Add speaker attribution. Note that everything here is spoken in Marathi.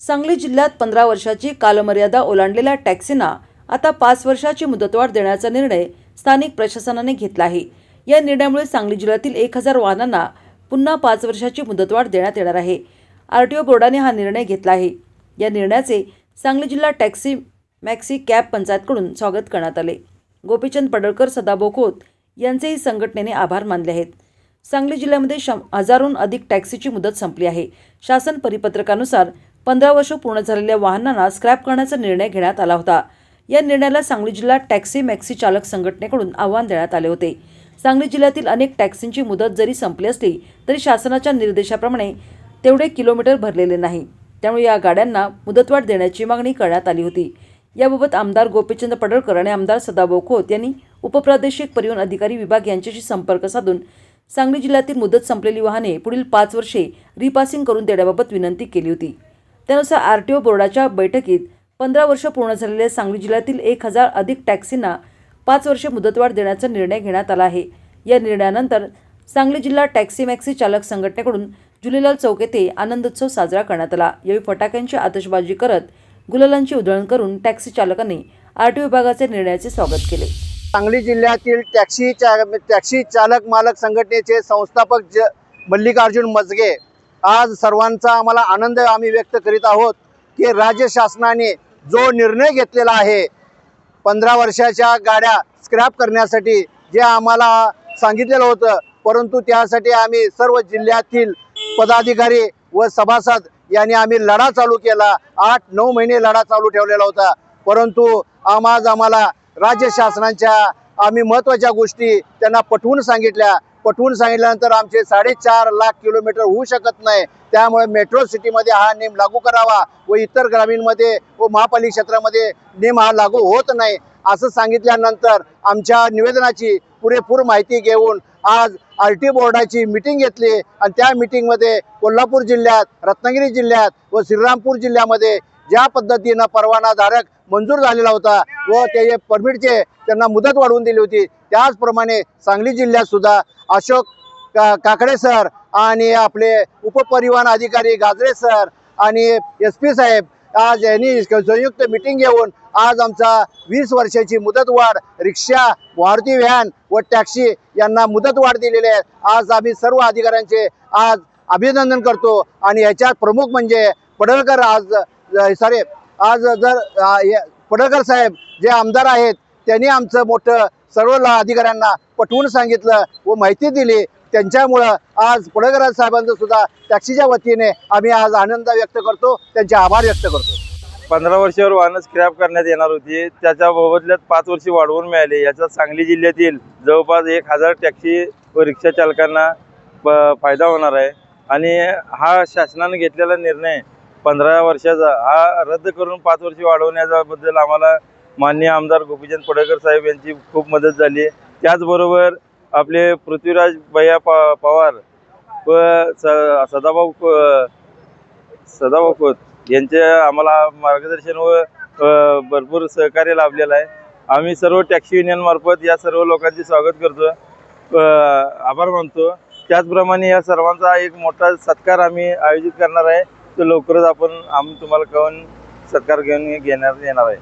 Speaker 1: सांगली जिल्ह्यात पंधरा वर्षाची कालमर्यादा ओलांडलेल्या टॅक्सींना आता पाच वर्षाची मुदतवाढ देण्याचा निर्णय स्थानिक प्रशासनाने घेतला आहे या निर्णयामुळे सांगली जिल्ह्यातील एक हजार वाहनांना पुन्हा पाच वर्षाची मुदतवाढ देण्यात येणार आहे. आर टी ओ बोर्डाने हा निर्णय घेतला आहे या निर्णयाचे सांगली जिल्हा टॅक्सी मॅक्सी कॅब पंचायतकडून स्वागत करण्यात आले. गोपीचंद पडळकर सदाभाऊ खोत यांचेही संघटनेने आभार मानले आहेत. सांगली जिल्ह्यामध्ये शं हजारहून अधिक टॅक्सीची मुदत संपली आहे. शासन परिपत्रकानुसार पंधरा वर्ष पूर्ण झालेल्या वाहनांना स्क्रॅप करण्याचा निर्णय घेण्यात आला होता. या निर्णयाला सांगली जिल्हा टॅक्सी मॅक्सी चालक संघटनेकडून आव्हान देण्यात आले होते. सांगली जिल्ह्यातील अनेक टॅक्सींची मुदत जरी संपली असली तरी शासनाच्या निर्देशाप्रमाणे तेवढे किलोमीटर भरलेले नाही. त्यामुळे या गाड्यांना मुदतवाढ देण्याची मागणी करण्यात आली होती. याबाबत आमदार गोपीचंद पडळकर आणि आमदार सदाभाऊ खोत यांनी उपप्रादेशिक परिवहन अधिकारी विभाग यांच्याशी संपर्क साधून सांगली जिल्ह्यातील मुदत संपलेली वाहने पुढील पाच वर्षे रिपासिंग करून देण्याबाबत विनंती केली होती. त्यानुसार आर टी ओ बोर्डाच्या बैठकीत पंधरा वर्ष पूर्ण झालेल्या सांगली जिल्ह्यातील एक हजार अधिक टॅक्सींना पाच वर्षे मुदतवाढ देण्याचा निर्णय घेण्यात आला आहे. या निर्णयानंतर सांगली जिल्हा टॅक्सी मॅक्सी चालक संघटनेकडून जुलेलाल चौक येथे आनंदोत्सव साजरा करण्यात आला. यावेळी फटाक्यांची आतषबाजी करत गुलालांची उधळण करून टॅक्सी चालकांनी आर टी ओ विभागाचे निर्णयाचे स्वागत केले.
Speaker 2: सांगली जिल्ह्यातील टॅक्सी चा टॅक्सी चालक मालक संघटनेचे संस्थापक ज मल्लिकार्जुन मजगे आज सर्वांचा आम्हाला आनंद आम्ही व्यक्त करीत आहोत की राज्य शासनाने जो निर्णय घेतलेला आहे पंधरा वर्षाच्या गाड्या स्क्रॅप करण्यासाठी जे आम्हाला सांगितलेलं होतं परंतु त्यासाठी आम्ही सर्व जिल्ह्यातील पदाधिकारी व सभासद यांनी आम्ही लढा चालू केला. आठ नऊ महिने लढा चालू ठेवलेला होता. परंतु आम आज आम्हाला राज्य शासनाच्या आम्ही महत्त्वाच्या गोष्टी त्यांना पटवून सांगितल्या. पटवून सांगितल्यानंतर आमचे साडेचार लाख किलोमीटर होऊ शकत नाही. त्यामुळे मेट्रो सिटीमध्ये हा नियम लागू करावा व इतर ग्रामीणमध्ये व महापालिका क्षेत्रामध्ये नियम हा लागू होत नाही. असं सांगितल्यानंतर आमच्या निवेदनाची पुरेपूर माहिती घेऊन आज आर टी बोर्डाची मिटिंग घेतली. आणि त्या मिटिंगमध्ये कोल्हापूर जिल्ह्यात रत्नागिरी जिल्ह्यात व श्रीरामपूर जिल्ह्यामध्ये ज्या पद्धतीनं परवानाधारक मंजूर झालेला होता व ते परमिटचे त्यांना मुदत वाढवून दिली होती त्याचप्रमाणे सांगली जिल्ह्यातसुद्धा अशोक का काकडे सर आणि आपले उपपरिवहन अधिकारी गाजरे सर आणि एस पी साहेब आज यांनी संयुक्त मिटिंग घेऊन आज आमचा वीस वर्षाची मुदतवाढ रिक्षा मारुती व्हॅन व टॅक्सी यांना मुदतवाढ दिलेली आहे. आज आम्ही सर्व अधिकाऱ्यांचे आज अभिनंदन करतो आणि याच्यात प्रमुख म्हणजे पडळकर आज सॉरी आज जर हे- पडळकर साहेब जे आमदार आहेत त्यांनी आमचं मोठं सर्व अधिकाऱ्यांना पटवून सांगितलं व माहिती दिली. त्यांच्यामुळं आज पडळकर साहेबांचं सुद्धा टॅक्सीच्या वतीने आम्ही आज आनंद व्यक्त करतो त्यांचे आभार व्यक्त करतो.
Speaker 3: पंधरा वर्षावर वाहनं स्क्रॅप करण्यात येणार होती. त्याच्या मोबदल्यात पाच वर्षी वाढवून मिळाले. याच्यात सांगली जिल्ह्यातील जवळपास एक हजार टॅक्सी व रिक्षा चालकांना फायदा होणार आहे. आणि हा शासनाने घेतलेला निर्णय पंधरा वर्षाचा हा रद्द करून पाच वर्षी वाढवण्याबद्दल आम्हाला माननीय आमदार गोपीचंद पडळकर साहेब यांची खूप मदत झाली आहे. त्याचबरोबर आपले पृथ्वीराज भैया प पवार व स सदाभाऊ सदाभाऊ खोत यांचे आम्हाला मार्गदर्शन व भरपूर सहकार्य लाभलेलं आहे. आम्ही सर्व टॅक्सी युनियनमार्फत या सर्व लोकांचे स्वागत करतो. आभार मानतो. त्याचप्रमाणे या सर्वांचा एक मोठा सत्कार आम्ही आयोजित करणार आहे. लवकरच आपण आम्ही तुम्हाला कळून सरकार घेऊन घेण्यात येणार आहे.